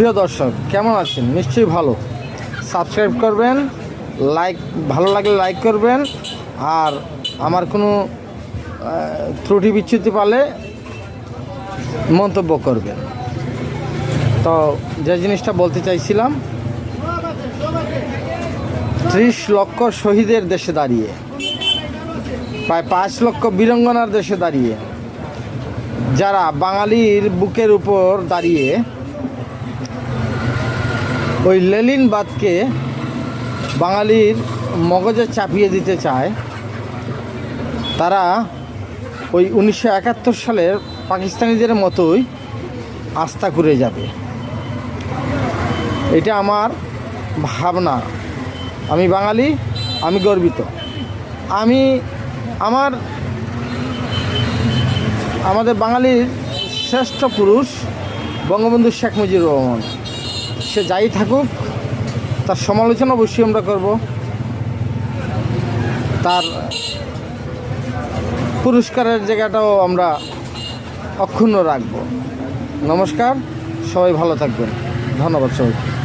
প্রিয় দর্শক, কেমন আছেন? নিশ্চয়ই ভালো। সাবস্ক্রাইব করবেন লাইক ভালো লাগলে লাইক করবেন, আর আমার কোনো ত্রুটি বিচ্যুতি পালে মন্তব্য করবেন। তো যে জিনিসটা বলতে চাইছিলাম, ত্রিশ লক্ষ শহীদের দেশে দাঁড়িয়ে, প্রায় পাঁচ লক্ষ বীরঙ্গনার দেশে দাঁড়িয়ে, যারা বাঙালির বুকের উপর দাঁড়িয়ে ওই লেলিনবাদকে বাঙালির মগজে চাপিয়ে দিতে চায়। তারা ওই উনিশশো একাত্তর সালের পাকিস্তানিদের মতোই আস্থা করে যাবে। এটা আমার ভাবনা। আমি বাঙালি, আমি গর্বিত। আমি আমার, আমাদের বাঙালির শ্রেষ্ঠ পুরুষ বঙ্গবন্ধু শেখ মুজিবুর রহমান। সে যাই থাকুক, তার সমালোচনা অবশ্যই আমরা করব। তার পুরস্কারের জায়গাটাও আমরা অক্ষুণ্ণ রাখব। নমস্কার, সবাই ভালো থাকবেন। ধন্যবাদ সবাই